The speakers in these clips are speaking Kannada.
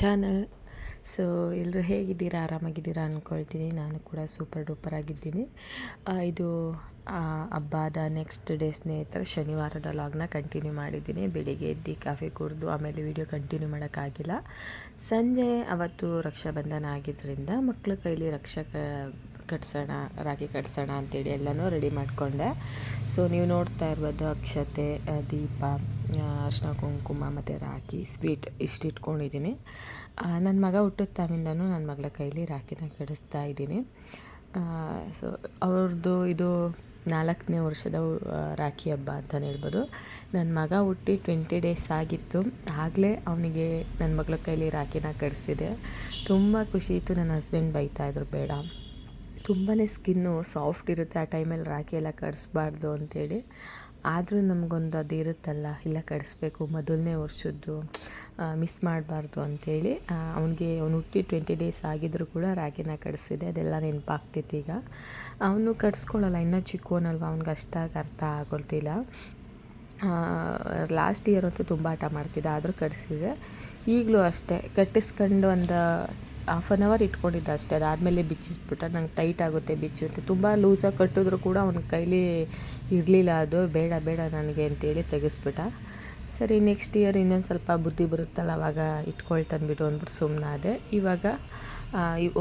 ಚಾನಲ್ ಸೊ ಎಲ್ಲರೂ ಹೇಗಿದ್ದೀರಾ? ಆರಾಮಾಗಿದ್ದೀರಾ ಅಂದ್ಕೊಳ್ತೀನಿ ನಾನು ಕೂಡ ಸೂಪರ್ ಡೂಪರ್ ಆಗಿದ್ದೀನಿ. ಇದು ಹಬ್ಬದ ನೆಕ್ಸ್ಟ್ ಡೇ ಸ್ನೇಹಿತರ, ಶನಿವಾರದ ಲಾಗ್ನ ಕಂಟಿನ್ಯೂ ಮಾಡಿದ್ದೀನಿ. ಬೆಳಿಗ್ಗೆ ಎದ್ದು ಕಾಫಿ ಕುಡಿದು ಆಮೇಲೆ ವಿಡಿಯೋ ಕಂಟಿನ್ಯೂ ಮಾಡೋಕ್ಕಾಗಿಲ್ಲ. ಸಂಜೆ ಅವತ್ತು ರಕ್ಷಾಬಂಧನ ಆಗಿದ್ದರಿಂದ ಮಕ್ಕಳ ಕೈಲಿ ರಕ್ಷಾ ಕ ಕಟ್ಸೋಣ, ರಾಗಿ ಕಟ್ಸೋಣ ಅಂತೇಳಿ ಎಲ್ಲನೂ ರೆಡಿ ಮಾಡಿಕೊಂಡೆ. ಸೊ ನೀವು ನೋಡ್ತಾ ಇರ್ಬೋದು ಅಕ್ಷತೆ ದೀಪ ಅರ್ಶಿನ ಕುಂಕುಮ ಮತ್ತು ರಾಖಿ ಸ್ವೀಟ್ ಇಷ್ಟು ಇಟ್ಕೊಂಡಿದ್ದೀನಿ ನನ್ನ ಮಗ ಹುಟ್ಟಿದ ತಾವಿಂದನೂ ನನ್ನ ಮಗಳ ಕೈಲಿ ರಾಖಿನ ಕಡಿಸ್ತಾ ಇದ್ದೀನಿ. ಸೊ ಅವ್ರದ್ದು ಇದು ನಾಲ್ಕನೇ ವರ್ಷದ ರಾಖಿ ಹಬ್ಬ ಅಂತಲೇ ಹೇಳ್ಬೋದು. ನನ್ನ ಮಗ ಹುಟ್ಟಿ ಟ್ವೆಂಟಿ ಡೇಸ್ ಆಗಿತ್ತು. ಆಗಲೇ ಅವನಿಗೆ ನನ್ನ ಮಗಳ ಕೈಲಿ ರಾಖಿನ ಕಡಿಸಿದೆ. ತುಂಬ ಖುಷಿ ಇತ್ತು. ನನ್ನ ಹಸ್ಬೆಂಡ್ ಬೈತಾಯಿದ್ರು ಬೇಡ ತುಂಬಾ ಸ್ಕಿನ್ನು ಸಾಫ್ಟ್ ಇರುತ್ತೆ ಆ ಟೈಮಲ್ಲಿ ರಾಖಿ ಎಲ್ಲ ಕಡಿಸ್ಬಾರ್ದು ಅಂತೇಳಿ. ಆದರೂ ನಮಗೊಂದು ಅದು ಇರುತ್ತಲ್ಲ ಇಲ್ಲ ಕಡಿಸ್ಬೇಕು, ಮೊದಲನೇ ವರ್ಷದ್ದು ಮಿಸ್ ಮಾಡಬಾರ್ದು ಅಂತೇಳಿ. ಅವನಿಗೆ ಅವ್ನು ಹುಟ್ಟಿ ಟ್ವೆಂಟಿ ಡೇಸ್ ಆಗಿದ್ದರೂ ಕೂಡ ರಾಗಿನ ಕಡಿಸಿದೆ, ಅದೆಲ್ಲ ನೆನಪಾಗ್ತಿತ್ತು ಈಗ. ಅವನು ಕಡಿಸ್ಕೊಳ್ಳಲ್ಲ, ಇನ್ನೂ ಚಿಕ್ಕೋನಲ್ವ ಅವ್ನಿಗೆ ಅಷ್ಟಾಗಿ ಅರ್ಥ ಆಗೋದಿಲ್ಲ. ಲಾಸ್ಟ್ ಇಯರ್ ಅಂತೂ ತುಂಬ ಆಟ ಮಾಡ್ತಿದ್ದೆ, ಆದರೂ ಕಡಿಸಿದೆ. ಈಗಲೂ ಅಷ್ಟೇ, ಕಟ್ಟಿಸ್ಕೊಂಡು ಒಂದು ಹಾಫ್ ಆನ್ ಅವರ್ ಇಟ್ಕೊಂಡಿದ್ದ ಅಷ್ಟೇ. ಅದಾದಮೇಲೆ ಬಿಚ್ಚಿಸ್ಬಿಟ್ಟ. ನಂಗೆ ಟೈಟ್ ಆಗುತ್ತೆ ಬಿಚ್ಚು ಅಂತ. ತುಂಬ ಲೂಸಾಗಿ ಕಟ್ಟಿದ್ರು ಕೂಡ ಅವನ ಕೈಲಿ ಇರಲಿಲ್ಲ ಅದು. ಬೇಡ ಬೇಡ ನನಗೆ ಅಂತೇಳಿ ತೆಗೆಸ್ಬಿಟ್ಟ. ಸರಿ ನೆಕ್ಸ್ಟ್ ಇಯರ್ ಇನ್ನೊಂದು ಸ್ವಲ್ಪ ಬುದ್ಧಿ ಬರುತ್ತಲ್ಲ, ಅವಾಗ ಇಟ್ಕೊಳ್ತಂದ್ಬಿಟ್ಟು ಬಿಡು ಸುಮ್ಮನೆ ಸುಮ್ಮನಾದೆ ಇವಾಗ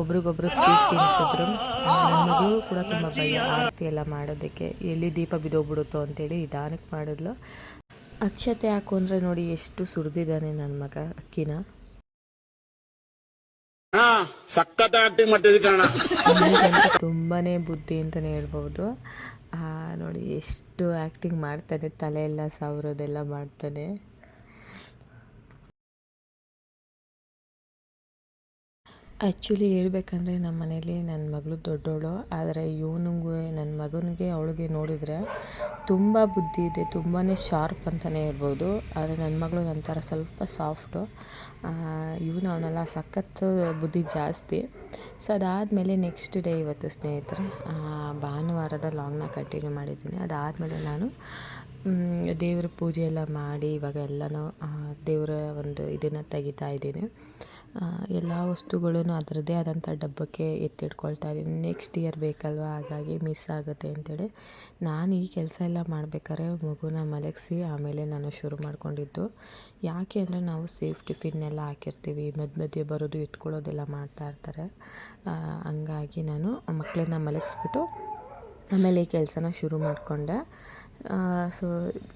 ಒಬ್ರಿಗೊಬ್ರು ಸ್ವೀಟ್ ತಿನ್ನಿಸಿದ್ರು ನನ್ನ ಮಗಳು ಕೂಡ ತುಂಬ ಭಯ. ಆರತಿ ಎಲ್ಲ ಮಾಡೋದಕ್ಕೆ ಎಲ್ಲಿ ದೀಪ ಬಿದ್ದೋಗ್ಬಿಡುತ್ತೋ ಅಂತೇಳಿ ಇದಾನಕ್ಕೆ ಮಾಡಿದ್ಲು. ಅಕ್ಷತೆ ಹಾಕು ಅಂದರೆ ನೋಡಿ ಎಷ್ಟು ಸುರಿದಿದ್ದಾನೆ ನನ್ನ ಮಗ ಅಕ್ಕಿನ. ಹಾ ಸಖತ್ ತುಂಬಾನೇ ಬುದ್ಧಿ ಅಂತಲೇ ಹೇಳ್ಬೋದು ನೋಡಿ ಎಷ್ಟು ಆಕ್ಟಿಂಗ್ ಮಾಡ್ತಾನೆ ತಲೆ ಎಲ್ಲ ಸಾವಿರೋದೆಲ್ಲ ಮಾಡ್ತಾನೆ. ಆ್ಯಕ್ಚುಲಿ ಹೇಳ್ಬೇಕಂದ್ರೆ ನಮ್ಮ ಮನೇಲಿ ನನ್ನ ಮಗಳು ದೊಡ್ಡವಳು, ಆದರೆ ಇವನಿಗೂ, ನನ್ನ ಮಗನಿಗೆ ಅವಳಿಗೆ ನೋಡಿದರೆ ತುಂಬ ಬುದ್ಧಿ ಇದೆ ತುಂಬಾ ಶಾರ್ಪ್ ಅಂತಲೇ ಹೇಳ್ಬೋದು. ಆದರೆ ನನ್ನ ಮಗಳು ಒಂಥರ ಸ್ವಲ್ಪ ಸಾಫ್ಟು ಇವನು ಅವನೆಲ್ಲ ಸಖತ್ತು ಬುದ್ಧಿ ಜಾಸ್ತಿ. ಸೊ ಅದಾದಮೇಲೆ ನೆಕ್ಸ್ಟ್ ಡೇ ಇವತ್ತು ಸ್ನೇಹಿತರೆ ಭಾನುವಾರದ ಲಾಂಗ್ನ ಕಂಟಿನ್ಯೂ ಮಾಡಿದ್ದೀನಿ. ಅದಾದಮೇಲೆ ನಾನು ದೇವ್ರ ಪೂಜೆ ಎಲ್ಲ ಮಾಡಿ ಇವಾಗ ಎಲ್ಲನೂ ದೇವರ ಒಂದು ಇದನ್ನು ತೆಗಿತಾ ಇದ್ದೀನಿ. ಎಲ್ಲ ವಸ್ತುಗಳನ್ನು ಅದರದ್ದೇ ಆದಂಥ ಡಬ್ಬಕ್ಕೆ ಎತ್ತಿಟ್ಕೊಳ್ತಾ ಇದ್ದೀನಿ. ನೆಕ್ಸ್ಟ್ ಇಯರ್ ಬೇಕಲ್ವ? ಹಾಗಾಗಿ ಮಿಸ್ ಆಗುತ್ತೆ ಅಂತೇಳಿ. ನಾನು ಈ ಕೆಲಸ ಎಲ್ಲ ಮಾಡಬೇಕಾದ್ರೆ ಮಗುನ ಮಲಗಿಸಿ ಆಮೇಲೆ ನಾನು ಶುರು ಮಾಡ್ಕೊಂಡಿದ್ದು. ಯಾಕೆ ಅಂದರೆ ನಾವು ಸೇಫ್ ಟಿಫಿನ್ನೆಲ್ಲ ಹಾಕಿರ್ತೀವಿ. ಮಧ್ಯ ಮಧ್ಯೆ ಬರೋದು ಇಟ್ಕೊಳ್ಳೋದೆಲ್ಲ ಮಾಡ್ತಾ ಇರ್ತಾರೆ. ಹಂಗಾಗಿ ನಾನು ಮಕ್ಕಳನ್ನ ಮಲಗಿಸ್ಬಿಟ್ಟು ಆಮೇಲೆ ಈ ಕೆಲಸನ ಶುರು ಮಾಡಿಕೊಂಡೆ. ಸೊ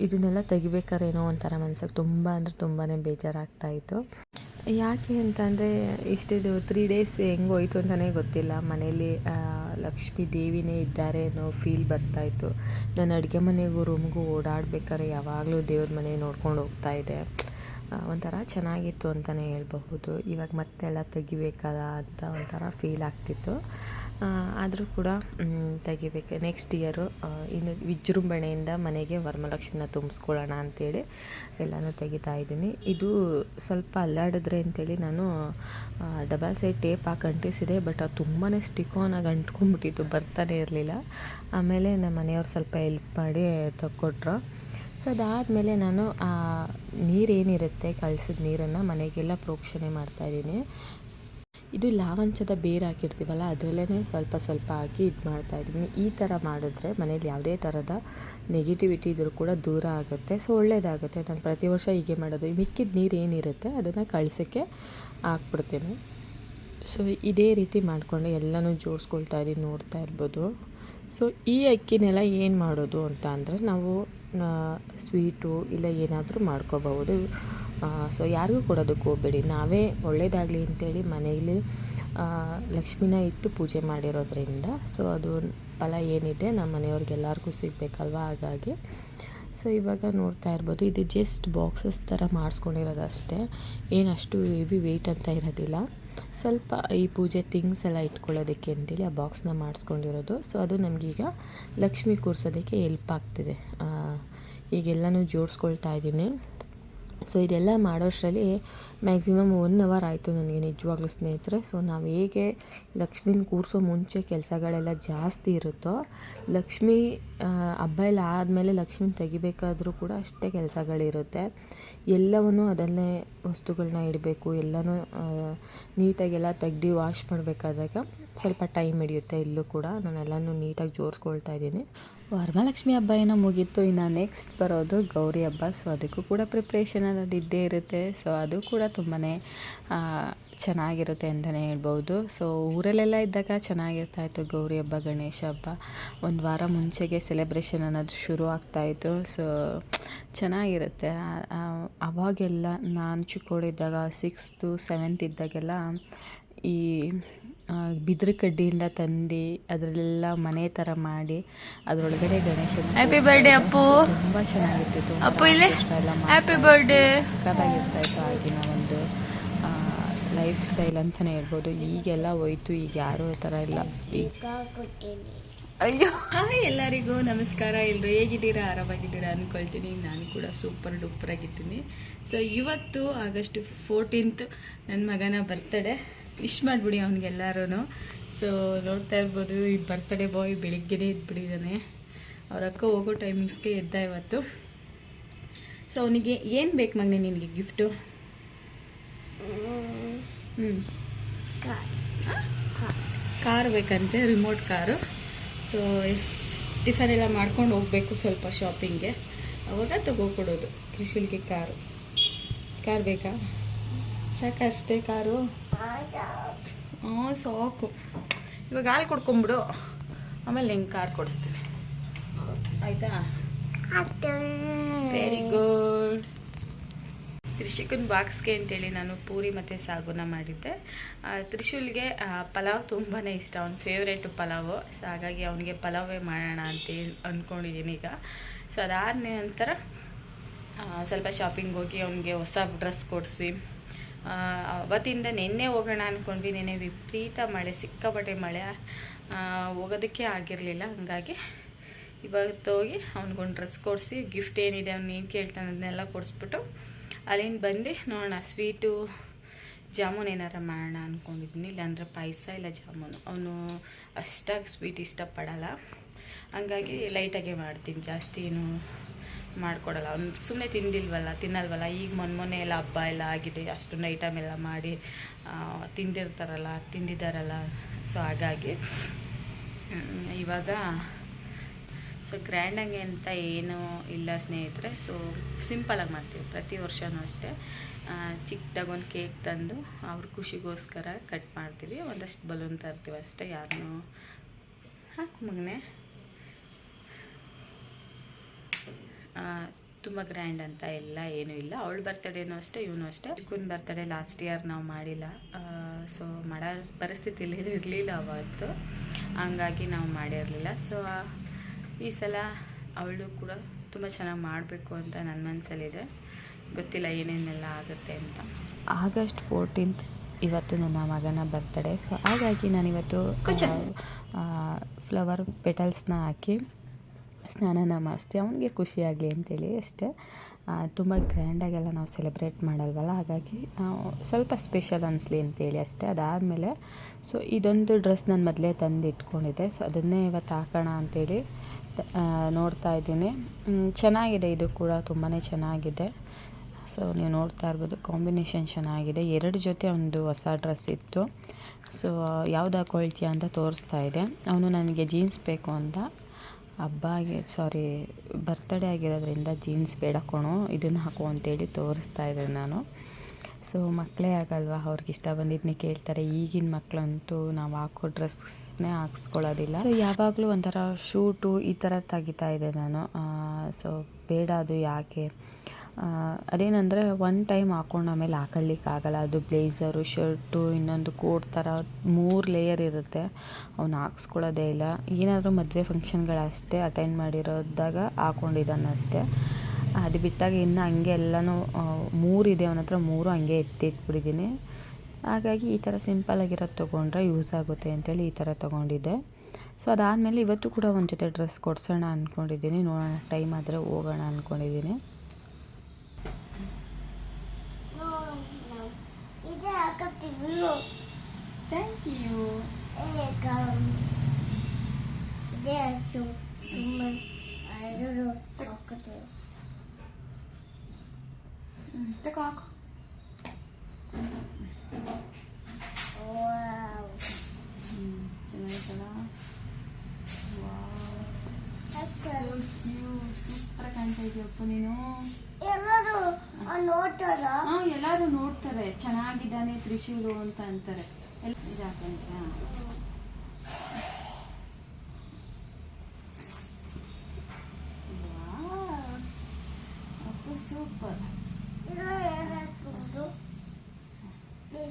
ಇದನ್ನೆಲ್ಲ ತೆಗಿಬೇಕಾದ್ರೆ ಏನೋ ಒಂಥರ ಮನ್ಸಿಗೆ ತುಂಬ ಅಂದರೆ ತುಂಬಾ ಬೇಜಾರಾಗ್ತಾಯಿತ್ತು ಯಾಕೆ ಅಂತಂದರೆ ಇಷ್ಟಿದು ತ್ರೀ ಡೇಸ್ ಹೆಂಗೆ ಹೋಯ್ತು ಅಂತಲೇ ಗೊತ್ತಿಲ್ಲ. ಮನೇಲಿ ಲಕ್ಷ್ಮಿ ದೇವಿನೇ ಇದ್ದಾರೆ ಅನ್ನೋ ಫೀಲ್ ಬರ್ತಾಯಿತ್ತು ನಾನು ಅಡುಗೆ ಮನೆಗೂ ರೂಮ್ಗೂ ಓಡಾಡ್ಬೇಕಾದ್ರೆ ಯಾವಾಗಲೂ ದೇವ್ರ ಮನೆ ನೋಡ್ಕೊಂಡು ಹೋಗ್ತಾ ಇದ್ದೆ. ಒಂಥರ ಚೆನ್ನಾಗಿತ್ತು ಅಂತಲೇ ಹೇಳ್ಬಹುದು. ಇವಾಗ ಮತ್ತೆಲ್ಲ ತೆಗಿಬೇಕಲ್ಲ ಅಂತ ಒಂಥರ ಫೀಲ್ ಆಗ್ತಿತ್ತು. ಆದರೂ ಕೂಡ ತೆಗಿಬೇಕು. ನೆಕ್ಸ್ಟ್ ಇಯರು ಇನ್ನು ವಿಜೃಂಭಣೆಯಿಂದ ಮನೆಗೆ ವರಮಲಕ್ಷ್ಮಿನ ತುಂಬಿಸ್ಕೊಳ್ಳೋಣ ಅಂತೇಳಿ ಎಲ್ಲನೂ ತೆಗಿತಾ ಇದ್ದೀನಿ. ಇದು ಸ್ವಲ್ಪ ಅಲ್ಲಾಡಿದ್ರೆ ಅಂತೇಳಿ ನಾನು ಡಬಲ್ ಸೈಡ್ ಟೇಪ್ ಹಾಕಿ ಅಂಟಿಸಿದೆ, ಬಟ್ ಅದು ತುಂಬಾ ಸ್ಟಿಕೋನಾಗಿ ಅಂಟ್ಕೊಂಡ್ಬಿಟ್ಟಿತ್ತು, ಬರ್ತಾನೆ ಇರಲಿಲ್ಲ. ಆಮೇಲೆ ನಮ್ಮ ಮನೆಯವ್ರು ಸ್ವಲ್ಪ ಹೆಲ್ಪ್ ಮಾಡಿ ತಕ್ಕೊಟ್ರು. ಸೊ ಅದಾದಮೇಲೆ ನಾನು ನೀರೇನಿರುತ್ತೆ ಕಳ್ಸಿದ ನೀರನ್ನು ಮನೆಗೆಲ್ಲ ಪ್ರೋಕ್ಷಣೆ ಮಾಡ್ತಾಯಿದ್ದೀನಿ ಇದು ಲಾವಂಚದ ಬೇರು ಹಾಕಿರ್ತೀವಲ್ಲ ಅದರಲ್ಲೇ ಸ್ವಲ್ಪ ಸ್ವಲ್ಪ ಹಾಕಿ ಇದು ಮಾಡ್ತಾಯಿದ್ದೀನಿ ಈ ಥರ ಮಾಡಿದ್ರೆ ಮನೇಲಿ ಯಾವುದೇ ಥರದ ನೆಗೆಟಿವಿಟಿ ಇದ್ರೂ ಕೂಡ ದೂರ ಆಗುತ್ತೆ. ಸೊ ಒಳ್ಳೇದಾಗುತ್ತೆ. ನಾನು ಪ್ರತಿ ವರ್ಷ ಹೀಗೆ ಮಾಡೋದು. ಮಿಕ್ಕಿದ ನೀರು ಏನಿರುತ್ತೆ ಅದನ್ನು ಕಳಿಸೋಕ್ಕೆ ಹಾಕ್ಬಿಡ್ತೀನಿ. ಸೊ ಇದೇ ರೀತಿ ಮಾಡಿಕೊಂಡು ಎಲ್ಲನೂ ಜೋಡಿಸ್ಕೊಳ್ತಾ ಇದ್ದೀನಿ, ನೋಡ್ತಾ ಇರ್ಬೋದು. ಸೊ ಈ ಅಕ್ಕಿನೆಲ್ಲ ಏನು ಮಾಡೋದು ಅಂತ ಅಂದರೆ ನಾವು ಸ್ವೀಟು ಇಲ್ಲ ಏನಾದರೂ ಮಾಡ್ಕೋಬಹುದು. ಸೊ ಯಾರಿಗೂ ಕೊಡೋದಕ್ಕೆ ಹೋಗಬೇಡಿ. ನಾವೇ ಒಳ್ಳೆಯದಾಗಲಿ ಅಂತೇಳಿ ಮನೆಯಲ್ಲಿ ಲಕ್ಷ್ಮೀನ ಇಟ್ಟು ಪೂಜೆ ಮಾಡಿರೋದ್ರಿಂದ ಸೊ ಅದು ಫಲ ಏನಿದೆ ನಮ್ಮ ಮನೆಯವ್ರಿಗೆಲ್ಲರಿಗೂ ಸಿಗಬೇಕಲ್ವ ಹಾಗಾಗಿ. ಸೊ ಇವಾಗ ನೋಡ್ತಾ ಇರ್ಬೋದು, ಇದು ಜಸ್ಟ್ ಬಾಕ್ಸಸ್ ಥರ ಮಾಡಿಸ್ಕೊಂಡಿರೋದು ಅಷ್ಟೇ ಏನು ಅಷ್ಟು ಹೆವಿ ವೆಯ್ಟ್ ಅಂತ ಇರೋದಿಲ್ಲ. ಸ್ವಲ್ಪ ಈ ಪೂಜೆ ಥಿಂಗ್ಸ್ ಎಲ್ಲ ಇಟ್ಕೊಳ್ಳೋದಕ್ಕೆ ಅಂತೇಳಿ ಆ ಬಾಕ್ಸ್ನ ಮಾಡಿಸ್ಕೊಂಡಿರೋದು. ಸೊ ಅದು ನಮಗೀಗ ಲಕ್ಷ್ಮಿ ಕೂರ್ಸೋದಕ್ಕೆ ಹೆಲ್ಪ್ ಆಗ್ತಿದೆ. ಈಗೆಲ್ಲನೂ ಜೋಡಿಸ್ಕೊಳ್ತಾ ಇದ್ದೀನಿ. ಸೊ ಇದೆಲ್ಲ ಮಾಡೋಷ್ಟರಲ್ಲಿ ಮ್ಯಾಕ್ಸಿಮಮ್ ಒನ್ ಅವರ್ ಆಯಿತು ನನಗೆ ನಿಜವಾಗ್ಲೂ ಸ್ನೇಹಿತರೆ. ಸೊ ನಾವು ಹೇಗೆ ಲಕ್ಷ್ಮೀನ ಕೂರಿಸೋ ಮುಂಚೆ ಕೆಲಸಗಳೆಲ್ಲ ಜಾಸ್ತಿ ಇರುತ್ತೋ, ಲಕ್ಷ್ಮಿ ಹಬ್ಬ ಎಲ್ಲ ಆದಮೇಲೆ ಲಕ್ಷ್ಮೀನ ತೆಗಿಬೇಕಾದ್ರೂ ಕೂಡ ಅಷ್ಟೇ ಕೆಲಸಗಳಿರುತ್ತೆ. ಎಲ್ಲವನ್ನು ಅದನ್ನೇ ವಸ್ತುಗಳನ್ನ ಇಡಬೇಕು, ಎಲ್ಲನೂ ನೀಟಾಗೆಲ್ಲ ತೆಗ್ದು ವಾಶ್ ಮಾಡಬೇಕಾದಾಗ ಸ್ವಲ್ಪ ಟೈಮ್ ಹಿಡಿಯುತ್ತೆ ಇಲ್ಲೂ ಕೂಡ. ನಾನೆಲ್ಲನೂ ನೀಟಾಗಿ ಜೋಡಿಸ್ಕೊಳ್ತಾ ಇದ್ದೀನಿ. ವರಮಹಾಲಕ್ಷ್ಮಿ ಹಬ್ಬ ಏನೋ ಮುಗೀತು. ಇನ್ನು ನೆಕ್ಸ್ಟ್ ಬರೋದು ಗೌರಿ ಹಬ್ಬ. ಸೊ ಅದಕ್ಕೂ ಕೂಡ ಪ್ರಿಪ್ರೇಷನ್ ಅನ್ನೋದು ಇದ್ದೇ ಇರುತ್ತೆ. ಸೊ ಅದು ಕೂಡ ತುಂಬಾ ಚೆನ್ನಾಗಿರುತ್ತೆ ಅಂತಲೇ ಹೇಳ್ಬೋದು. ಸೊ ಊರಲ್ಲೆಲ್ಲ ಇದ್ದಾಗ ಚೆನ್ನಾಗಿರ್ತಾ ಇತ್ತು ಗೌರಿ ಹಬ್ಬ, ಗಣೇಶ ಹಬ್ಬ. ಒಂದು ವಾರ ಮುಂಚೆಗೆ ಸೆಲೆಬ್ರೇಷನ್ ಅನ್ನೋದು ಶುರು ಆಗ್ತಾಯಿತ್ತು ಸೊ ಚೆನ್ನಾಗಿರುತ್ತೆ. ಅವಾಗೆಲ್ಲ ನಾನು ಚಿಕ್ಕವಳಿದ್ದಾಗ ಸಿಕ್ಸ್ತು ಸೆವೆಂತ್ ಇದ್ದಾಗೆಲ್ಲ ಈ ಬಿದಿರು ಕಡ್ಡಿಯಿಂದ ತಂದು ಅದರಲ್ಲೆಲ್ಲ ಮನೆ ಥರ ಮಾಡಿ ಅದರೊಳಗಡೆ ಗಣೇಶ ಹ್ಯಾಪಿ ಬರ್ಡೇ ಅಪ್ಪು. ತುಂಬ ಚೆನ್ನಾಗಿರ್ತಿತ್ತು ಅಪ್ಪು ಇಲ್ಲಿ? ಹ್ಯಾಪಿ ಬರ್ಡೇ ಸಕ್ಕತ್ತಾಗಿರ್ತಾ ಇತ್ತು ಆಗಿನ ಒಂದು ಲೈಫ್ ಸ್ಟೈಲ್ ಅಂತಲೇ ಹೇಳ್ಬೋದು. ಈಗೆಲ್ಲ ಹೋಯ್ತು ಈಗ ಯಾರೂ ಆ ಥರ ಇಲ್ಲ. ಅಯ್ಯೋ. ಹಾಯ್ ಎಲ್ಲರಿಗೂ ನಮಸ್ಕಾರ. ಎಲ್ಲರೂ ಹೇಗಿದ್ದೀರಾ? ಆರಾಮಾಗಿದ್ದೀರಾ ಅಂದ್ಕೊಳ್ತೀನಿ ನಾನು ಕೂಡ ಸೂಪರ್ ಡೂಪರ್ ಆಗಿದ್ದೀನಿ. ಸೊ ಇವತ್ತು ಆಗಸ್ಟ್ ಫೋರ್ಟೀನ್ತ್ ನನ್ನ ಮಗನ ಬರ್ತಡೇ ವಿಶ್ ಮಾಡಿಬಿಡಿ ಅವ್ನಿಗೆಲ್ಲರೂ ಸೊ ನೋಡ್ತಾ ಇರ್ಬೋದು, ಈ ಬರ್ತಡೇ ಬಾಯ್ ಬೆಳಿಗ್ಗೆನೇ ಇದ್ಬಿಟ್ಟಿದ್ದಾನೆ ಅವ್ರ ಅಕ್ಕ ಹೋಗೋ ಟೈಮಿಂಗ್ಸ್ಗೆ ಎದ್ದ ಇವತ್ತು. ಸೊ ಅವನಿಗೆ ಏನು ಬೇಕು ಮಗನೆ ನಿನಗೆ ಗಿಫ್ಟು ಹ್ಞೂ ಕಾರ್ ಬೇಕಂತೆ ರಿಮೋಟ್ ಕಾರು ಸೊ ಟಿಫನ್ ಎಲ್ಲ ಮಾಡ್ಕೊಂಡು ಹೋಗಬೇಕು ಸ್ವಲ್ಪ ಶಾಪಿಂಗ್ಗೆ ಅವಾಗ ತಗೋಕೊಡೋದು ತ್ರಿಶೂಲ್ಗೆ ಕಾರು ಕಾರ್ ಬೇಕಾ? ಸಾಕಷ್ಟೇ ಕಾರು. ಹ್ಞೂ ಸಾಕು. ಇವಾಗ ಹಾಲು ಕೊಡ್ಕೊಂಬಿಡು. ಆಮೇಲೆ ನಿಂಗೆ ಕಾರ್ ಕೊಡಿಸ್ತೀನಿ. ಆಯ್ತಾ? ವೆರಿ ಗುಡ್ ತ್ರಿಷಿಕನ್ ಬಾಕ್ಸ್ಗೆ ಅಂತೇಳಿ ನಾನು ಪೂರಿ ಮತ್ತು ಸಾಗುನ ಮಾಡಿದ್ದೆ. ತ್ರಿಶೂಲ್ಗೆ ಪಲಾವ್ ತುಂಬಾ ಇಷ್ಟ. ಅವ್ನ ಫೇವ್ರೇಟು ಪಲಾವು. ಸೊ ಹಾಗಾಗಿ ಅವನಿಗೆ ಪಲಾವೇ ಮಾಡೋಣ ಅಂತೇಳಿ ಅಂದ್ಕೊಂಡಿದ್ದೀನಿ ಈಗ. ಸೊ ಅದಾದ ನಂತರ ಸ್ವಲ್ಪ ಶಾಪಿಂಗ್ ಹೋಗಿ ಅವನಿಗೆ ಹೊಸ ಡ್ರೆಸ್ ಕೊಡಿಸಿ. ಅವತ್ತಿಂದ ನಿನ್ನೆ ಹೋಗೋಣ ಅಂದ್ಕೊಂಡ್ವಿ ನಿನ್ನೆ ವಿಪರೀತ ಮಳೆ, ಸಿಕ್ಕಾಪಟ್ಟೆ ಮಳೆ. ಹೋಗೋದಕ್ಕೆ ಆಗಿರಲಿಲ್ಲ. ಹಂಗಾಗಿ ಇವತ್ತು ಹೋಗಿ ಅವ್ನಿಗೊಂದು ಡ್ರೆಸ್ ಕೊಡಿಸಿ ಗಿಫ್ಟ್ ಏನಿದೆ ಅವ್ನು ಏನು ಕೇಳ್ತಾನೆ ಅದನ್ನೆಲ್ಲ ಕೊಡಿಸ್ಬಿಟ್ಟು ಅಲ್ಲಿಂದ ಬಂದು ನೋಡೋಣ, ಸ್ವೀಟು, ಜಾಮೂನ್ ಏನಾರ ಮಾಡೋಣ ಅಂದ್ಕೊಂಡಿದ್ದೀನಿ ಇಲ್ಲಾಂದ್ರೆ ಪಾಯಸ ಇಲ್ಲ ಜಾಮೂನು. ಅವನು ಅಷ್ಟಾಗಿ ಸ್ವೀಟ್ ಇಷ್ಟಪಡಲ್ಲ. ಹಂಗಾಗಿ ಲೈಟಾಗೆ ಮಾಡ್ತೀನಿ. ಜಾಸ್ತಿ ಏನು ಮಾಡಿಕೊಡಲ್ಲ. ಅವ್ನು ಸುಮ್ಮನೆ ತಿಂದಿಲ್ವಲ್ಲ, ತಿನ್ನಲ್ವಲ್ಲ. ಈಗ ಮೊನ್ನೆ ಮೊನ್ನೆ ಎಲ್ಲ ಹಬ್ಬ ಎಲ್ಲ ಆಗಿದೆ. ಅಷ್ಟೊಂದು ಐಟಮ್ ಎಲ್ಲ ಮಾಡಿ ತಿಂದಿರ್ತಾರಲ್ಲ ತಿಂದಿದ್ದಾರಲ್ಲ ಸೊ ಹಾಗಾಗಿ ಇವಾಗ ಸೊ ಗ್ರ್ಯಾಂಡಾಗಿ ಅಂತ ಏನೂ ಇಲ್ಲ ಸ್ನೇಹಿತರೆ. ಸೊ ಸಿಂಪಲಾಗಿ ಮಾಡ್ತೀವಿ. ಪ್ರತಿ ವರ್ಷವೂ ಅಷ್ಟೇ. ಚಿಕ್ಕದಾಗಿ ಒಂದು ಕೇಕ್ ತಂದು ಅವ್ರ ಖುಷಿಗೋಸ್ಕರ ಕಟ್ ಮಾಡ್ತೀವಿ. ಒಂದಷ್ಟು ಬಲೂನ್ ತರ್ತೀವಿ ಅಷ್ಟೇ. ಯಾರನ್ನೂ ಹಾಕು ಮಗನೆ? ತುಂಬ ಗ್ರ್ಯಾಂಡ್ ಅಂತ ಎಲ್ಲ ಏನೂ ಇಲ್ಲ. ಅವಳ ಬರ್ತಡೇನೂ ಅಷ್ಟೇ ಇವನು ಅಷ್ಟೇ. ಚಿಕ್ಕನ ಬರ್ತಡೇ ಲಾಸ್ಟ್ ಇಯರ್ ನಾವು ಮಾಡಿಲ್ಲ. ಸೊ ಮಾಡೋ ಪರಿಸ್ಥಿತಿಲಿ ಇರಲಿಲ್ಲ ಅವತ್ತು. ಹಂಗಾಗಿ ನಾವು ಮಾಡಿರಲಿಲ್ಲ. ಸೊ ಈ ಸಲ ಅವಳು ಕೂಡ ತುಂಬ ಚೆನ್ನಾಗಿ ಮಾಡಬೇಕು ಅಂತ ನನ್ನ ಮನಸ್ಸಲ್ಲಿದೆ ಗೊತ್ತಿಲ್ಲ ಏನೇನೆಲ್ಲ ಆಗುತ್ತೆ ಅಂತ. ಆಗಸ್ಟ್ ಫೋರ್ಟೀನ್ತ್ ಇವತ್ತು ನನ್ನ ಮಗನ ಬರ್ತಡೇ ಸೊ ಹಾಗಾಗಿ ನಾನಿವತ್ತು ಫ್ಲವರ್ ಪೆಟಲ್ಸ್ನ ಹಾಕಿ ಸ್ನಾನನ ಮಾಡಿಸ್ತೀವಿ. ಅವನಿಗೆ ಖುಷಿಯಾಗಲಿ ಅಂತೇಳಿ ಅಷ್ಟೇ. ತುಂಬ ಗ್ರ್ಯಾಂಡಾಗೆಲ್ಲ ನಾವು ಸೆಲೆಬ್ರೇಟ್ ಮಾಡಲ್ವಲ್ಲ? ಹಾಗಾಗಿ ಸ್ವಲ್ಪ ಸ್ಪೆಷಲ್ ಅನಿಸ್ಲಿ ಅಂತೇಳಿ ಅಷ್ಟೇ. ಅದಾದಮೇಲೆ ಸೊ ಇದೊಂದು ಡ್ರೆಸ್ ನಾನು ಮೊದಲೇ ತಂದು ಇಟ್ಕೊಂಡಿದ್ದೆ ಸೊ ಅದನ್ನೇ ಇವತ್ತು ಹಾಕೋಣ ಆ, ನೋಡ್ತಾ ಇದ್ದೀನಿ. ಚೆನ್ನಾಗಿದೆ ಇದು ಕೂಡ. ತುಂಬಾ ಚೆನ್ನಾಗಿದೆ. ಸೊ ನೀವು ನೋಡ್ತಾ ಇರ್ಬೋದು ಕಾಂಬಿನೇಷನ್ ಚೆನ್ನಾಗಿದೆ. ಎರಡು ಜೊತೆ ಒಂದು ಹೊಸ ಡ್ರೆಸ್ ಇತ್ತು. ಸೊ ಯಾವ್ದು ಹಾಕೊಳ್ತೀಯ ಅಂತ ತೋರಿಸ್ತಾ ಇದೆ. ಅವನು ನನಗೆ ಜೀನ್ಸ್ ಬೇಕು ಅಂತ. ಹಬ್ಬಗೆ ಸಾರಿ ಬರ್ತಡೇ ಆಗಿರೋದ್ರಿಂದ ಜೀನ್ಸ್ ಬೇಡ ಕಣೋ ಇದನ್ನು ಹಾಕು ಅಂತೇಳಿ ತೋರಿಸ್ತಾ ಇದ್ದೀನಿ ನಾನು. ಸೊ ಮಕ್ಕಳೇ ಆಗಲ್ವಾ? ಇಷ್ಟ ಬಂದಿದ್ದನ್ನೇ ಕೇಳ್ತಾರೆ. ಈಗಿನ ಮಕ್ಕಳಂತೂ ನಾವು ಹಾಕೋ ಡ್ರೆಸ್ನೇ ಹಾಕ್ಸ್ಕೊಳ್ಳೋದಿಲ್ಲ. ಸೊ ಯಾವಾಗಲೂ ಒಂಥರ ಶೂಟು ಈ ಥರ ತೆಗಿತಾ ಇದೆ ನಾನು. ಸೊ ಬೇಡ ಅದು ಯಾಕೆ? ಅದೇನಂದರೆ ಒನ್ ಟೈಮ್ ಹಾಕೊಂಡು ಆಮೇಲೆ ಹಾಕೊಳ್ಳಿಕ್ಕಾಗಲ್ಲ ಅದು ಬ್ಲೇಝರು ಶರ್ಟು, ಇನ್ನೊಂದು ಕೋಟ್ ಥರ ಮೂರು ಲೇಯರ್ ಇರುತ್ತೆ. ಅವ್ನು ಹಾಕ್ಸ್ಕೊಳ್ಳೋದೇ ಇಲ್ಲ. ಏನಾದರೂ ಮದುವೆ ಫಂಕ್ಷನ್ಗಳಷ್ಟೇ ಅಟೆಂಡ್ ಮಾಡಿರೋದಾಗ ಹಾಕೊಂಡಿದ್ದಾನೆ ಅಷ್ಟೇ ಅದು ಬಿಟ್ಟಾಗ ಇನ್ನು ಹಂಗೆ ಎಲ್ಲನೂ ಇದೆ ಅವನ ಹತ್ರ ಮೂರು ಹಂಗೆ ಎತ್ತಿಟ್ಬಿಟ್ಟಿದ್ದೀನಿ ಹಾಗಾಗಿ ಈ ಥರ ಸಿಂಪಲ್ಲಾಗಿರೋದು ತೊಗೊಂಡ್ರೆ ಯೂಸ್ ಆಗುತ್ತೆ ಅಂತೇಳಿ ಈ ಥರ ತೊಗೊಂಡಿದ್ದೆ ಸೊ ಅದಾದಮೇಲೆ ಇವತ್ತು ಕೂಡ ಒಂದು ಜೊತೆ ಡ್ರೆಸ್ ಕೊಡಿಸೋಣ ಅಂದ್ಕೊಂಡಿದ್ದೀನಿ ನೋಡೋಣ ಟೈಮ್ ಆದರೆ ಹೋಗೋಣ ಅಂದ್ಕೊಂಡಿದ್ದೀನಿ Thank you. There. ತಗೋ ಹಾಕು ಚೆನ್ನಾಗಿತ್ತಲ್ಲ ಸೂಪರ್ ಕಾಣ್ತಾ ಇದೆಯಪ್ಪ ನೀನು. ಎಲ್ಲರೂ ನೋಡ್ತಾರ? ಹಾ ಎಲ್ಲರೂ ನೋಡ್ತಾರೆ. ಚೆನ್ನಾಗಿದ್ದಾನೆ ತ್ರಿಶೂಲು ಅಂತ ಅಂತಾರೆ. ಎಲ್ಲ ನಿಜ ನಿಜ ಸೂಪರ್ ಇದು ಏನಾಗ್ತದೆ ತಗೋಬೈತೇನೆ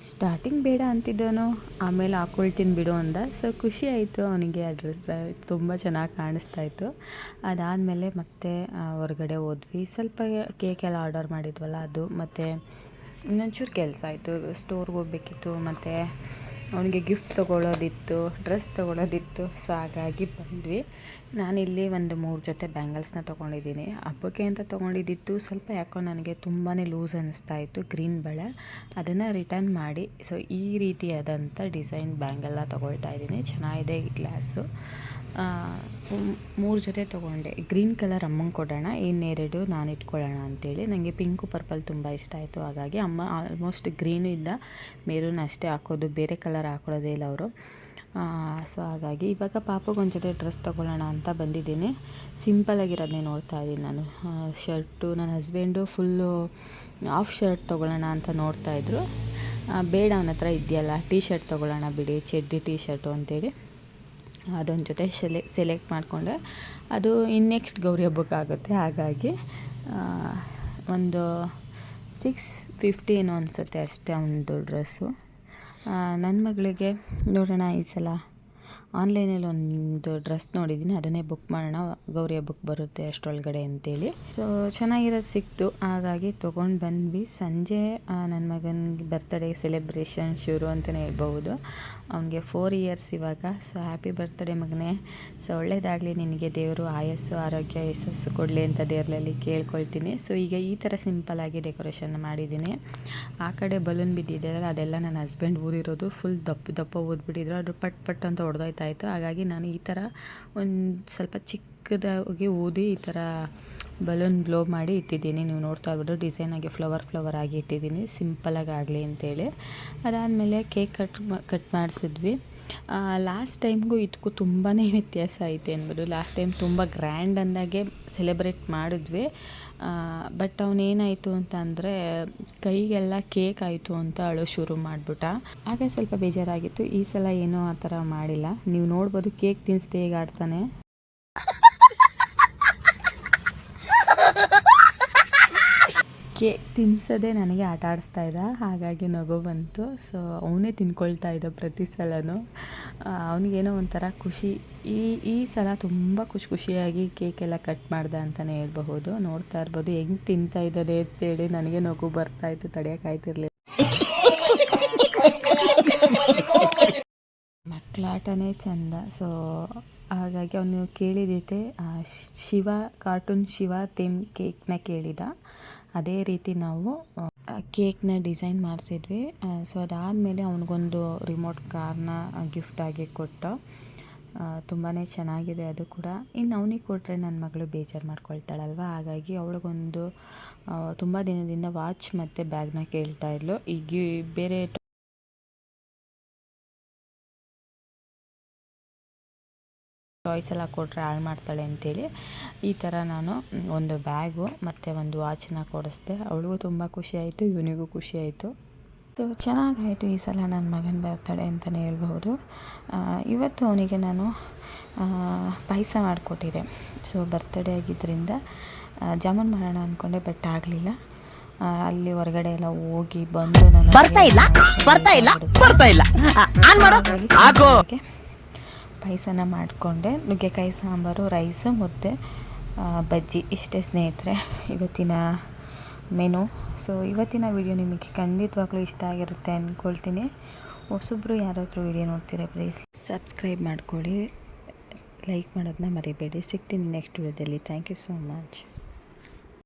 ಸ್ಟಾರ್ಟಿಂಗ್ ಬೇಡ ಅಂತಿದ್ದವನು ಆಮೇಲೆ ಹಾಕ್ಕೊಳ್ತೀನಿ ಬಿಡು ಅಂದ. ಸೊ ಖುಷಿ ಆಯಿತು ಅವನಿಗೆ ಆ ಡ್ರೆಸ್ ತುಂಬ ಚೆನ್ನಾಗಿ ಕಾಣಿಸ್ತಾ ಇತ್ತು. ಅದಾದಮೇಲೆ ಮತ್ತೆ ಹೊರಗಡೆ ಹೋದ್ವಿ. ಸ್ವಲ್ಪ ಕೇಕ್ ಎಲ್ಲ ಆರ್ಡರ್ ಮಾಡಿದ್ವಲ್ಲ ಅದು. ಮತ್ತು ಇನ್ನೊಂಚೂರು ಕೆಲಸ ಆಯಿತು. ಸ್ಟೋರ್ಗೆ ಹೋಗ್ಬೇಕಿತ್ತು. ಮತ್ತು ಅವನಿಗೆ ಗಿಫ್ಟ್ ತೊಗೊಳೋದಿತ್ತು ಡ್ರೆಸ್ ತೊಗೊಳೋದಿತ್ತು ಸೊ ಹಾಗಾಗಿ ಬಂದ್ವಿ. ನಾನಿಲ್ಲಿ ಒಂದು ಮೂರು ಜೊತೆ ಬ್ಯಾಂಗಲ್ಸ್ನ ತೊಗೊಂಡಿದ್ದೀನಿ. ಹಬ್ಬಕ್ಕೆ ಅಂತ ತೊಗೊಂಡಿದ್ದಿತ್ತು ಸ್ವಲ್ಪ ಯಾಕೋ ನನಗೆ ತುಂಬಾ ಲೂಸ್ ಅನ್ನಿಸ್ತಾ ಇತ್ತು ಗ್ರೀನ್ ಬಳೆ. ಅದನ್ನು ರಿಟರ್ನ್ ಮಾಡಿ ಸೊ ಈ ರೀತಿಯಾದಂಥ ಡಿಸೈನ್ ಬ್ಯಾಂಗಲ್ನ ತೊಗೊಳ್ತಾ ಇದ್ದೀನಿ. ಚೆನ್ನಾಗಿದೆ ಈ ಗ್ಲಾಸು ಮೂರು ಜೊತೆ ತೊಗೊಂಡೆ. ಗ್ರೀನ್ ಕಲರ್ ಅಮ್ಮಂಗೆ ಕೊಡೋಣ, ಇನ್ನೆರಡು ನಾನು ಇಟ್ಕೊಳ್ಳೋಣ ಅಂತೇಳಿ. ನನಗೆ ಪಿಂಕು, ಪರ್ಪಲ್ ತುಂಬ ಇಷ್ಟ ಆಯಿತು. ಹಾಗಾಗಿ ಅಮ್ಮ ಆಲ್ಮೋಸ್ಟ್ ಗ್ರೀನು ಇಲ್ಲ ಮೆರೂನ್ ಅಷ್ಟೇ ಹಾಕೋದು, ಬೇರೆ ಕಲರ್ ಹಾಕೊಳ್ಳೋದೇ ಇಲ್ಲ ಅವರು. ಸೊ ಹಾಗಾಗಿ ಇವಾಗ ಪಾಪಗೆ ಒಂದು ಜೊತೆ ಡ್ರೆಸ್ ತೊಗೊಳ್ಳೋಣ ಅಂತ ಬಂದಿದ್ದೀನಿ. ಸಿಂಪಲಾಗಿರೋದನ್ನೇ ನೋಡ್ತಾ ಇದ್ದೀನಿ ನಾನು. ಶರ್ಟು, ನನ್ನ ಹಸ್ಬೆಂಡು ಫುಲ್ಲು ಆಫ್ ಶರ್ಟ್ ತೊಗೊಳ್ಳೋಣ ಅಂತ ನೋಡ್ತಾಯಿದ್ರು ಬೇಡ ಅವನ ಹತ್ರ ಇದೆಯಲ್ಲ ಟೀ ಶರ್ಟ್ ತೊಗೊಳ್ಳೋಣ ಬಿಡಿ, ಚೆಡ್ಡಿ ಟೀ ಶರ್ಟು ಅಂತೇಳಿ. ಅದೊಂದು ಜೊತೆ ಸೆಲೆ, ಸೆಲೆಕ್ಟ್ ಮಾಡಿಕೊಂಡೆ. ಅದು ಇನ್ನು ನೆಕ್ಸ್ಟ್ ಗೌರಿ ಹಬ್ಬಕ್ಕೆ ಆಗುತ್ತೆ. ಹಾಗಾಗಿ ಒಂದು ಸಿಕ್ಸ್ ಫಿಫ್ಟಿ ಏನೋ ಅನಿಸುತ್ತೆ ಅಷ್ಟೇ ಒಂದು ಡ್ರೆಸ್ಸು. ನನ್ನ ಮಗಳಿಗೆ ನೋಡೋಣ ಈ ಸಲ. ಆನ್ಲೈನಲ್ಲಿ ಒಂದು ಡ್ರೆಸ್ ನೋಡಿದ್ದೀನಿ, ಅದನ್ನೇ ಬುಕ್ ಮಾಡೋಣ, ಗೌರಿ ಬುಕ್ ಬರುತ್ತೆ ಅಷ್ಟರೊಳಗಡೆ ಅಂತೇಳಿ. ಸೊ ಚೆನ್ನಾಗಿರೋದು ಸಿಕ್ತು. ಹಾಗಾಗಿ ತೊಗೊಂಡು ಬಂದ್ವಿ. ಸಂಜೆ ನನ್ನ ಮಗನಿಗೆ ಬರ್ತಡೇ ಸೆಲೆಬ್ರೇಷನ್ ಶುರು ಅಂತಲೇ ಹೇಳ್ಬೋದು ಅವನಿಗೆ ಫೋರ್ ಇಯರ್ಸ್ ಇವಾಗ. ಸೊ ಹ್ಯಾಪಿ ಬರ್ತ್ಡೇ ಮಗನೇ. ಸೊ ಒಳ್ಳೇದಾಗಲಿ ನಿನಗೆ ದೇವರು ಆಯಸ್ಸು, ಆರೋಗ್ಯ, ಯಶಸ್ಸು ಕೊಡಲಿ ಅಂತ ದೇವರಲ್ಲಿ ಕೇಳ್ಕೊಳ್ತೀನಿ. ಸೊ ಈಗ ಈ ಥರ ಸಿಂಪಲ್ಲಾಗಿ ಡೆಕೋರೇಷನ್ ಮಾಡಿದ್ದೀನಿ. ಆ ಕಡೆ ಬಲೂನ್ ಬಿದ್ದಿದೆ ಅದೆಲ್ಲ ನನ್ನ ಹಸ್ಬೆಂಡ್ ಊರಿರೋದು. ಫುಲ್ ದಪ್ಪ ದಪ್ಪ ಊದ್ಬಿಟ್ಟಿದ್ರು ಅದು ಪಟ್ ಪಟ್ ಅಂತ ಹೊಡೆದೋಯ್ತಾ. ಇತ್ತು ಹಾಗಾಗಿ ನಾನು ಈ ಥರ ಒಂದು ಸ್ವಲ್ಪ ಚಿಕ್ಕದಾಗಿ ಊದಿ ಈ ಥರ ಬಲೂನ್ ಬ್ಲೋ ಮಾಡಿ ಇಟ್ಟಿದ್ದೀನಿ. ನೀವು ನೋಡ್ತಾ ಇರ್ಬೋದು ಡಿಸೈನಾಗಿ ಫ್ಲವರ್ ಫ್ಲವರ್ ಆಗಿ ಇಟ್ಟಿದ್ದೀನಿ. ಸಿಂಪಲಾಗಿ ಆಗಲಿ ಅಂತೇಳಿ. ಅದಾದಮೇಲೆ ಕೇಕ್ ಕಟ್ ಕಟ್ ಮಾಡಿಸಿದ್ವಿ. ಲಾಸ್ಟ್ ಟೈಮ್ಗೂ ಇದಕ್ಕೂ ತುಂಬಾ ವ್ಯತ್ಯಾಸ ಐತೆ ಅನ್ಬೋದು ಲಾಸ್ಟ್ ಟೈಮ್ ತುಂಬ ಗ್ರ್ಯಾಂಡ್ ಅಂದಾಗೆ ಸೆಲೆಬ್ರೇಟ್ ಮಾಡಿದ್ವಿ. ಬಟ್ ಅವನೇನಾಯಿತು ಅಂತ ಅಂದರೆ ಕೈಗೆಲ್ಲ ಕೇಕ್ ಆಯಿತು ಅಂತ ಅಳು ಶುರು ಮಾಡಿಬಿಟ್ಟ. ಆಗ ಸ್ವಲ್ಪ ಬೇಜಾರಾಗಿತ್ತು. ಈ ಸಲ ಏನೂ ಆ ಥರ ಮಾಡಿಲ್ಲ. ನೀವು ನೋಡ್ಬೋದು ಕೇಕ್ ತಿನ್ನಿಸ್ದೆ ಹೇಗೆ ಆಡ್ತಾನೆ ಕೇಕ್ ತಿನ್ಸೋದೇ ನನಗೆ ಆಟ ಆಡಿಸ್ತಾ ಇದ್ದ. ಹಾಗಾಗಿ ನಗು ಬಂತು. ಸೊ ಅವನೇ ತಿನ್ಕೊಳ್ತಾ ಇದ್ದ ಪ್ರತಿ ಸಲನೂ. ಅವನಿಗೇನೋ ಒಂಥರ ಖುಷಿ. ಈ ಈ ಸಲ ತುಂಬ ಖುಷಿ, ಖುಷಿಯಾಗಿ ಕೇಕ್ ಎಲ್ಲ ಕಟ್ ಮಾಡ್ದೆ ಅಂತಲೇ ಹೇಳ್ಬಹುದು. ನೋಡ್ತಾ ಇರ್ಬೋದು. ಹೆಂಗೆ ತಿಂತಾ ಇದ್ದದೆ ಅಂತೇಳಿ ನನಗೆ ನಗು ಬರ್ತಾ ಇತ್ತು. ತಡೆಯೋಕ್ಕಾಯ್ತಿರ್ಲಿಲ್ಲ ಮಕ್ಕಳಾಟನೇ ಚಂದ. ಸೊ ಹಾಗಾಗಿ ಅವನು ಕೇಳಿದೈತೆ. ಶಿವ ಕಾರ್ಟೂನ್ ಶಿವ ಥೀಮ್ ಕೇಕ್ನ ಕೇಳಿದ. ಅದೇ ರೀತಿ ನಾವು ಕೇಕ್ನ ಡಿಸೈನ್ ಮಾಡಿಸಿದ್ವಿ. ಸೊ ಅದಾದಮೇಲೆ ಅವನಿಗೊಂದು ರಿಮೋಟ್ ಕಾರ್ನ ಗಿಫ್ಟಾಗಿ ಕೊಟ್ಟ ತುಂಬಾ ಚೆನ್ನಾಗಿದೆ ಅದು ಕೂಡ. ಇನ್ನು ಅವನಿಗೆ ಕೊಟ್ಟರೆ ನನ್ನ ಮಗಳು ಬೇಜಾರು ಮಾಡ್ಕೊಳ್ತಾಳಲ್ವ? ಹಾಗಾಗಿ ಅವಳಿಗೊಂದು ತುಂಬ ದಿನದಿಂದ ವಾಚ್ ಮತ್ತು ಬ್ಯಾಗ್ನ ಕೇಳ್ತಾ ಇದ್ಲು. ಈಗ ಬೇರೆ ಟಾಯ್ಸ್ ಎಲ್ಲ ಕೊಟ್ಟರೆ ಹಾಳು ಮಾಡ್ತಾಳೆ ಅಂತೇಳಿ ಈ ಥರ ನಾನು ಒಂದು ಬ್ಯಾಗು ಮತ್ತು ಒಂದು ವಾಚನ್ನ ಕೊಡಿಸ್ದೆ. ಅವಳಿಗೂ ತುಂಬ ಖುಷಿಯಾಯಿತು ಆಯಿತು ಇವನಿಗೂ ಖುಷಿಯಾಯಿತು ಆಯಿತು. ಸೊ ಚೆನ್ನಾಗಾಯಿತು ಈ ಸಲ ನನ್ನ ಮಗನ ಬರ್ತಡೆ ಅಂತಲೇ ಹೇಳ್ಬೋದು. ಇವತ್ತು ಅವನಿಗೆ ನಾನು ಪಾಯಸ ಮಾಡಿಕೊಟ್ಟಿದ್ದೆ. ಸೊ ಬರ್ತಡೇ ಆಗಿದ್ದರಿಂದ ಜಾಮೂನ್ ಮಾಡೋಣ ಅಂದ್ಕೊಂಡೆ ಬಟ್ ಆಗಲಿಲ್ಲ. ಅಲ್ಲಿ ಹೊರಗಡೆ ಎಲ್ಲ ಹೋಗಿ ಬಂದು ನಾನು ಬರ್ತಾ ಇಲ್ಲ ಬರ್ತಾ ಇಲ್ಲ ಬರ್ತಾ ಇಲ್ಲ. ಆನ್ ಮಾಡು. ಹಾಕು. ಪಾಯಸನ ಮಾಡಿಕೊಂಡೆ. ನುಗ್ಗೆಕಾಯಿ, ಸಾಂಬಾರು, ರೈಸು ಮುದ್ದೆ ಬಜ್ಜಿ ಇಷ್ಟೇ ಸ್ನೇಹಿತರೆ ಇವತ್ತಿನ ಮೆನು. ಸೊ ಇವತ್ತಿನ ವಿಡಿಯೋ ನಿಮಗೆ ಖಂಡಿತವಾಗ್ಲೂ ಇಷ್ಟ ಆಗಿರುತ್ತೆ ಅಂದ್ಕೊಳ್ತೀನಿ ಹೊಸಬ್ರು ಯಾರಾದರೂ ವಿಡಿಯೋ ನೋಡ್ತೀರಾ ಪ್ಲೀಸ್ ಸಬ್ಸ್ಕ್ರೈಬ್ ಮಾಡ್ಕೊಳ್ಳಿ. ಲೈಕ್ ಮಾಡೋದನ್ನ ಮರಿಬೇಡಿ. ಸಿಗ್ತೀನಿ ನೆಕ್ಸ್ಟ್ ವಿಡಿಯೋದಲ್ಲಿ ಥ್ಯಾಂಕ್ ಯು ಸೋ ಮಚ್